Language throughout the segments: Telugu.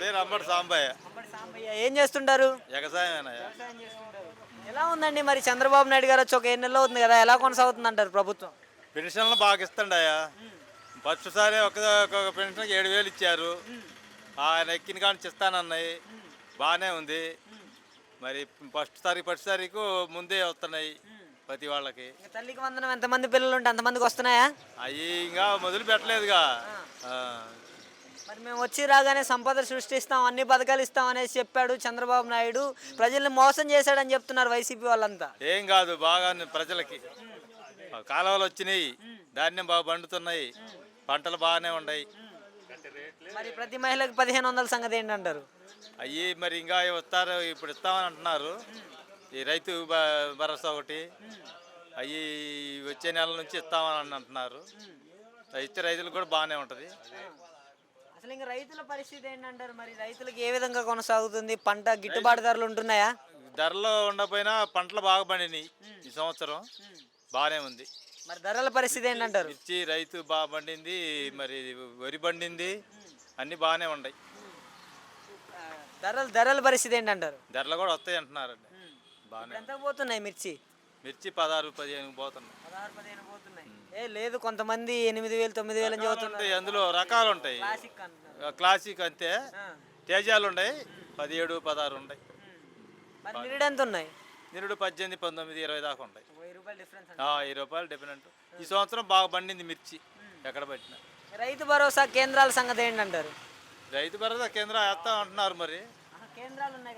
పేరు అంబటి సాంబయ్య. ఏం చేస్తుంటారు? వ్యవసాయం ఎలా ఉందండి మరి చంద్రబాబు నాయుడు గారు వచ్చి ఒక ఏడు నెలలు అవుతుంది కదా ఎలా కొనసాగుతుంది అంటారు ప్రభుత్వం? పెన్షన్లు బాగా ఇస్తుండయా ఫస్ట్ సారి ఒక ఒక పెన్షన్ ఏడు వేలు ఇచ్చారు. ఆయన ఎక్కిన కానీ ఇస్తానన్నాయి. బాగానే ఉంది. మరి ఫస్ట్ తారీఖు ఫస్ట్ తారీఖు ముందే వస్తున్నాయి ప్రతి వాళ్ళకి. తల్లికి వందనం ఎంతమంది పిల్లలు ఉంటే అంతమందికి వస్తున్నాయా? అవి ఇంకా మొదలు పెట్టలేదుగా. మరి మేము వచ్చి రాగానే సంపద సృష్టిస్తాం అన్ని పథకాలు ఇస్తాం అనేసి చెప్పాడు చంద్రబాబు నాయుడు. ప్రజల్ని మోసం చేశాడని చెప్తున్నారు వైసీపీ వాళ్ళంతా. ఏం కాదు బాగా ప్రజలకి. కాలువలు వచ్చినాయి ధాన్యం బాగా పండుతున్నాయి పంటలు బాగానే ఉన్నాయి. మరి ప్రతి మహిళకి పదిహేను వందల సంగతి ఏంటంటారు? అవి మరి ఇంకా వస్తారు ఇప్పుడు ఇస్తామని అంటున్నారు. ఈ రైతు భరోసా ఒకటి. అవి వచ్చే నెల నుంచి ఇస్తామని అంటున్నారు. ఇస్తే రైతులకు కూడా బాగానే ఉంటుంది. అసలు ఇంకా రైతుల పరిస్థితి ఏంటంటారు మరి? రైతులకు ఏ విధంగా కొనసాగుతుంది? పంట గిట్టుబాటు ధరలు ఉంటున్నాయా? ధరలో ఉండకపోయినా పంటలు బాగా పండినాయి ఈ సంవత్సరం. బాగానే ఉంది. మరి ధరల పరిస్థితి ఏంటంటారు? మిర్చి రైతు బాగా పండింది మరి వరి పండింది అన్నీ బాగానే ఉన్నాయి. ధరలు ధరల పరిస్థితి ఏంటంటారు? ధరలు కూడా వస్తాయి అంటున్నారండి. బాగానే ఎంత పోతున్నాయి మిర్చి? మిర్చి పదహారు పదిహేను పోతున్నాయి. పదహారు పదిహేను పోతున్నాయి. ఏ లేదు కొంతమంది ఎనిమిది వేలు తొమ్మిది వేలు అని అందులో రకాలు ఉంటాయి. క్లాసిక్ అంతే. తేజాలు ఉన్నాయి పదిహేడు పదహారు ఉంటాయి. మరి నిరుడు ఎంత ఉన్నాయి? నిరుడు పద్దెనిమిది పంతొమ్మిది ఇరవై దాకా ఉంటాయి. ఇరవై రూపాయలు డిఫరెంట్ ఈ సంవత్సరం బాగా పండింది మిర్చి. ఎక్కడ పెట్టినా. రైతు భరోసా కేంద్రాల సంగతి ఏంటంటారు? రైతు భరోసా కేంద్రం వేస్తాం అంటున్నారు మరి. కేంద్రాలు ఉన్నాయి.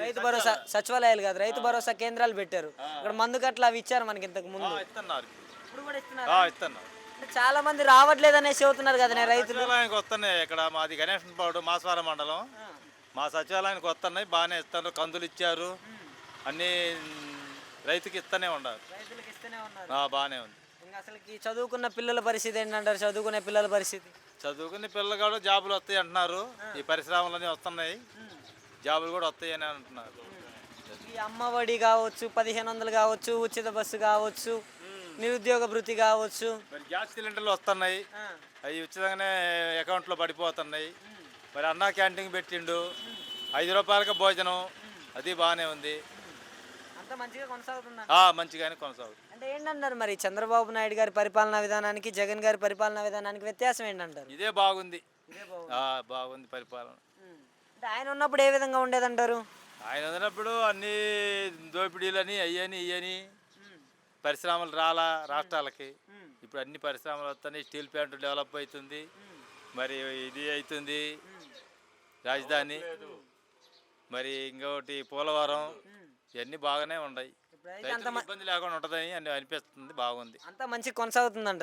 రైతు భరోసా సచివాలయాలు కాదు రైతు భరోసా కేంద్రాలు పెట్టారు. ఇక్కడ మందు కట్ల అవి ఇచ్చారు మనకి ఇంతకు ముందు. ఇస్తున్నారు ఇప్పుడు. కూడా చాలా మంది రావట్లేదు అనేసి చెబుతున్నారు కదా రైతులు. సచివాలయానికి వస్తున్నాయి ఇక్కడ మాది గణేషన్ పాడు మాసవారం మండలం. మా సచివాలయానికి వస్తున్నాయి బాగానే ఇస్తారు కందులు ఇచ్చారు. అన్నీ రైతుకి ఇస్తూనే ఉన్నారు. ఆ, బాగానే ఉంది. అసలుకి చదువుకున్న పిల్లల పరిస్థితి ఏంటంటారు? చదువుకునే పిల్లల పరిస్థితి? చదువుకునే పిల్లలు కూడా జాబులు వస్తాయి అంటున్నారు. ఈ పరిశ్రమలన్నీ వస్తున్నాయి. జాబులు కూడా వస్తాయి అని అంటున్నారు. ఈ అమ్మఒడి కావచ్చు పదిహేను వందలు కావచ్చు ఉచిత బస్సు కావచ్చు నిరుద్యోగ భృతి కావచ్చు. మరి గ్యాస్ సిలిండర్లు వస్తున్నాయి. అవి ఉచితంగానే అకౌంట్లో పడిపోతున్నాయి. మరి అన్నా క్యాంటీన్ పెట్టిండు. ఐదు రూపాయలకి భోజనం. అది బాగానే ఉంది. మంచిగానే కొనసాగుతుంది. అంటే ఏంటంటారు మరి? చంద్రబాబు నాయుడు గారి పరిపాలనా విధానానికి జగన్ గారి పరిపాలనా విధానానికి వ్యత్యాసం ఏంటంటారు? ఇదే బాగుంది. బాగుంది. పరిపాలన. అంటే ఆయన ఉన్నప్పుడు ఏ విధంగా ఉండేదంటారు? ఆయన వదిలినప్పుడు అన్ని దోపిడీలని అయ్యని ఇయ్యని పరిశ్రమలు రాలా రాష్ట్రాలకి. ఇప్పుడు అన్ని పరిశ్రమలు వస్తున్నాయి స్టీల్ ప్లాంట్ డెవలప్ అవుతుంది మరి ఇది అవుతుంది రాజధాని మరి ఇంకొకటి పోలవరం ఇవన్నీ బాగానే ఉన్నాయి. ఇబ్బంది లేకుండా ఉంటుందని అని అనిపిస్తుంది బాగుంది. అంతా మంచిగా కొనసాగుతుందంట